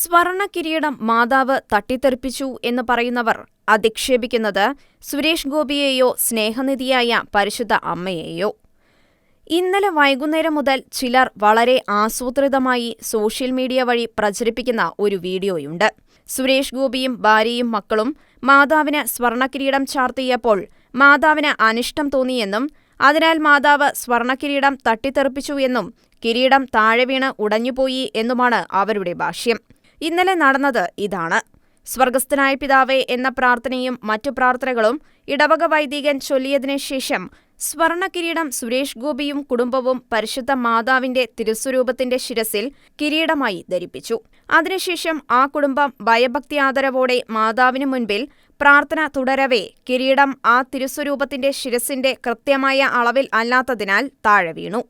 സ്വർണ കിരീടം മാതാവ് തട്ടിത്തെറിപ്പിച്ചു എന്ന് പറയുന്നവർ അധിക്ഷേപിക്കുന്നത് സുരേഷ് ഗോപിയെയോ സ്നേഹനിധിയായ പരിശുദ്ധ അമ്മയെയോ. ഇന്നലെ വൈകുന്നേരം മുതൽ ചിലർ വളരെ ആസൂത്രിതമായി സോഷ്യൽ മീഡിയ വഴി പ്രചരിപ്പിക്കുന്ന ഒരു വീഡിയോയുണ്ട്. സുരേഷ് ഗോപിയും ഭാര്യയും മക്കളും മാതാവിന് സ്വർണക്കിരീടം ചാർത്തിയപ്പോൾ മാതാവിന് അനിഷ്ടം തോന്നിയെന്നും അതിനാൽ മാതാവ് സ്വർണക്കിരീടം തട്ടിത്തെറിപ്പിച്ചു എന്നും കിരീടം താഴെ വീണ് ഉടഞ്ഞുപോയി എന്നുമാണ് അവരുടെ ഭാഷ്യം. ഇന്നലെ നടന്നത് ഇതാണ്. സ്വർഗസ്ഥനായ പിതാവേ എന്ന പ്രാർത്ഥനയും മറ്റു പ്രാർത്ഥനകളും ഇടവക വൈദികൻ ചൊല്ലിയതിനു ശേഷം സ്വർണകിരീടം സുരേഷ് ഗോപിയും കുടുംബവും പരിശുദ്ധ മാതാവിന്റെ തിരുസ്വരൂപത്തിന്റെ ശിരസിൽ കിരീടമായി ധരിപ്പിച്ചു. അതിനുശേഷം ആ കുടുംബം ഭയഭക്തി ആദരവോടെ മാതാവിനു മുൻപിൽ പ്രാർത്ഥന തുടരവേ കിരീടം ആ തിരുസ്വരൂപത്തിന്റെ ശിരസിന്റെ കൃത്യമായ അളവിൽ അല്ലാത്തതിനാൽ താഴെ വീണു.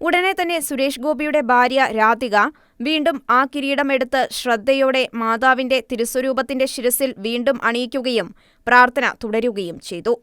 ഉടനെ തന്നെ സുരേഷ് ഗോപിയുടെ ഭാര്യ രാധിക വീണ്ടും ആ കിരീടമെടുത്ത് ശ്രദ്ധയോടെ മാതാവിന്റെ തിരുസ്വരൂപത്തിന്റെ ശിരസിൽ വീണ്ടും അണിയിക്കുകയും പ്രാർത്ഥന തുടരുകയും ചെയ്തു.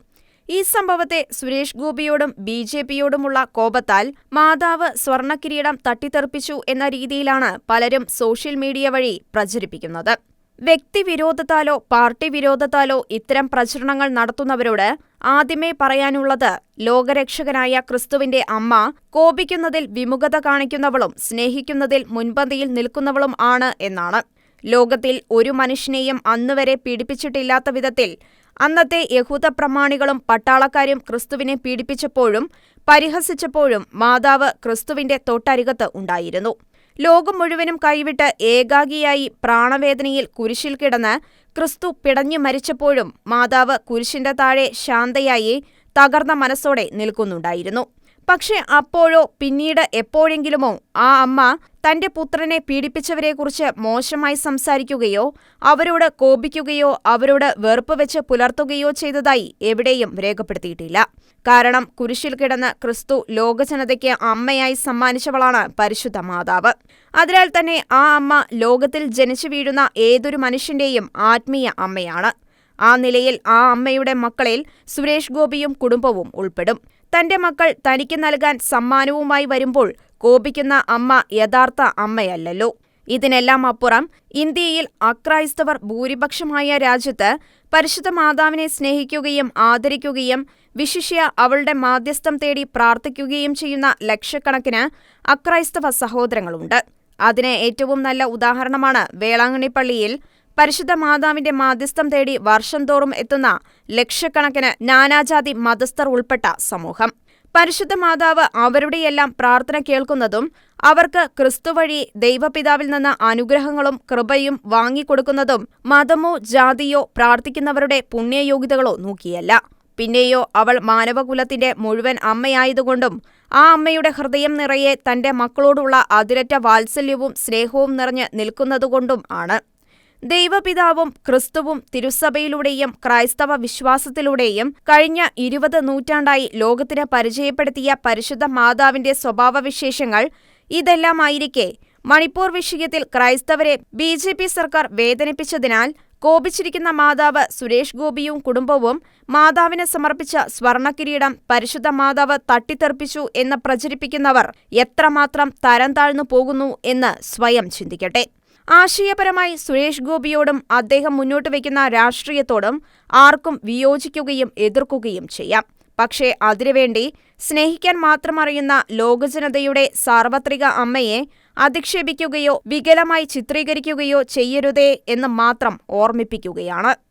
ഈ സംഭവത്തെ സുരേഷ് ഗോപിയോടും ബി ജെ പിയോടുമുള്ള കോപത്താൽ മാതാവ് സ്വർണക്കിരീടം തട്ടിത്തെറിപ്പിച്ചു എന്ന രീതിയിലാണ് പലരും സോഷ്യൽ മീഡിയ വഴി പ്രചരിപ്പിക്കുന്നത്. വ്യക്തിവിരോധത്താലോ പാർട്ടി വിരോധത്താലോ ഇത്തരം പ്രചരണങ്ങൾ നടത്തുന്നവരോട് ആദ്യമേ പറയാനുള്ളത് ലോകരക്ഷകനായ ക്രിസ്തുവിന്റെ അമ്മ കോപിക്കുന്നതിൽ വിമുഖത കാണിക്കുന്നവളും സ്നേഹിക്കുന്നതിൽ മുൻപന്തിയിൽ നിൽക്കുന്നവളും ആണ് എന്നാണ്. ലോകത്തിൽ ഒരു മനുഷ്യനെയും അന്നുവരെ പീഡിപ്പിച്ചിട്ടില്ലാത്ത വിധത്തിൽ അന്നത്തെ യഹൂദ പ്രമാണികളും പട്ടാളക്കാരും ക്രിസ്തുവിനെ പീഡിപ്പിച്ചപ്പോഴും പരിഹസിച്ചപ്പോഴും മാതാവ് ക്രിസ്തുവിന്റെ തൊട്ടരികത്ത് ഉണ്ടായിരുന്നു. ലോകം മുഴുവനും കൈവിട്ട് ഏകാഗിയായി പ്രാണവേദനയിൽ കുരിശിൽ കിടന്ന് ക്രിസ്തു പിടഞ്ഞു മരിച്ചപ്പോഴും മാതാവ് കുരിശിന്റെ താഴെ ശാന്തയായി തകർന്ന മനസ്സോടെ നിൽക്കുന്നുണ്ടായിരുന്നു. പക്ഷെ അപ്പോഴോ പിന്നീട് എപ്പോഴെങ്കിലുമോ ആ അമ്മ തന്റെ പുത്രനെ പീഡിപ്പിച്ചവരെക്കുറിച്ച് മോശമായി സംസാരിക്കുകയോ അവരോട് കോപിക്കുകയോ അവരോട് വെറുപ്പ് വെച്ച് പുലർത്തുകയോ ചെയ്തതായി എവിടെയും രേഖപ്പെടുത്തിയിട്ടില്ല. കാരണം കുരിശിൽ കിടന്ന് ക്രിസ്തു ലോകജനതയ്ക്ക് അമ്മയായി സമ്മാനിച്ചവളാണ് പരിശുദ്ധ മാതാവ്. അതിനാൽ തന്നെ ആ അമ്മ ലോകത്തിൽ ജനിച്ചു വീഴുന്ന ഏതൊരു മനുഷ്യന്റെയും ആത്മീയ അമ്മയാണ്. ആ നിലയിൽ ആ അമ്മയുടെ മക്കളിൽ സുരേഷ് ഗോപിയും കുടുംബവും ഉൾപ്പെടും. തന്റെ മക്കൾ തനിക്ക് നൽകാൻ സമ്മാനവുമായി വരുമ്പോൾ കോപിക്കുന്ന അമ്മ യഥാർത്ഥ അമ്മയല്ലല്ലോ. ഇതിനെല്ലാം അപ്പുറം ഇന്ത്യയിൽ അക്രൈസ്തവർ ഭൂരിപക്ഷമായ രാജ്യത്ത് പരിശുദ്ധ മാതാവിനെ സ്നേഹിക്കുകയും ആദരിക്കുകയും വിശിഷ്യ അവളുടെ മാധ്യസ്ഥം തേടി പ്രാർത്ഥിക്കുകയും ചെയ്യുന്ന ലക്ഷക്കണക്കിന് അക്രൈസ്തവ സഹോദരങ്ങളുണ്ട്. അതിന് ഏറ്റവും നല്ല ഉദാഹരണമാണ് വേളാങ്കണ്ണി പള്ളിയിൽ പരിശുദ്ധ മാതാവിന്റെ മാധ്യസ്ഥം തേടി വർഷം തോറും എത്തുന്ന ലക്ഷക്കണക്കിന് നാനാജാതി മതസ്ഥർ ഉൾപ്പെട്ട സമൂഹം. പരിശുദ്ധ മാതാവ് അവരുടെയെല്ലാം പ്രാർത്ഥന കേൾക്കുന്നതും അവർക്ക് ക്രിസ്തുവഴി ദൈവപിതാവിൽ നിന്ന് അനുഗ്രഹങ്ങളും കൃപയും വാങ്ങിക്കൊടുക്കുന്നതും മതമോ ജാതിയോ പ്രാർത്ഥിക്കുന്നവരുടെ പുണ്യയോഗ്യതകളോ നോക്കിയല്ല. പിന്നെയോ അവൾ മാനവകുലത്തിന്റെ മുഴുവൻ അമ്മയായതുകൊണ്ടും ആ അമ്മയുടെ ഹൃദയം നിറയെ തന്റെ മക്കളോടുള്ള അതിരറ്റ വാത്സല്യവും സ്നേഹവും നിറഞ്ഞ് നിൽക്കുന്നതുകൊണ്ടും ആണ്. ദൈവപിതാവും ക്രിസ്തുവും തിരുസഭയിലൂടെയും ക്രൈസ്തവ വിശ്വാസത്തിലൂടെയും കഴിഞ്ഞ ഇരുപത് നൂറ്റാണ്ടായി ലോകത്തിന് പരിചയപ്പെടുത്തിയ പരിശുദ്ധ മാതാവിന്റെ സ്വഭാവവിശേഷങ്ങൾ ഇതെല്ലാമായിരിക്കെ മണിപ്പൂർ വിഷയത്തിൽ ക്രൈസ്തവരെ ബി ജെ പി സർക്കാർ വേദനിപ്പിച്ചതിനാൽ കോപിച്ചിരിക്കുന്ന മാതാവ് സുരേഷ് ഗോപിയും കുടുംബവും മാതാവിന് സമർപ്പിച്ച സ്വർണക്കിരീടം പരിശുദ്ധ മാതാവ് തട്ടിത്തെറിപ്പിച്ചു എന്ന് പ്രചരിപ്പിക്കുന്നവർ എത്രമാത്രം തരം താഴ്ന്നു പോകുന്നു എന്ന് സ്വയം ചിന്തിക്കട്ടെ. ആശയപരമായി സുരേഷ് ഗോപിയോടും അദ്ദേഹം മുന്നോട്ട് വയ്ക്കുന്ന രാഷ്ട്രീയത്തോടും ആർക്കും വിയോജിക്കുകയും എതിർക്കുകയും ചെയ്യാം. പക്ഷേ അതിനുവേണ്ടി സ്നേഹിക്കാൻ മാത്രമറിയുന്ന ലോകജനതയുടെ സാർവത്രിക അമ്മയെ അധിക്ഷേപിക്കുകയോ വികലമായി ചിത്രീകരിക്കുകയോ ചെയ്യരുതേ എന്ന് മാത്രം ഓർമ്മിപ്പിക്കുകയാണ്.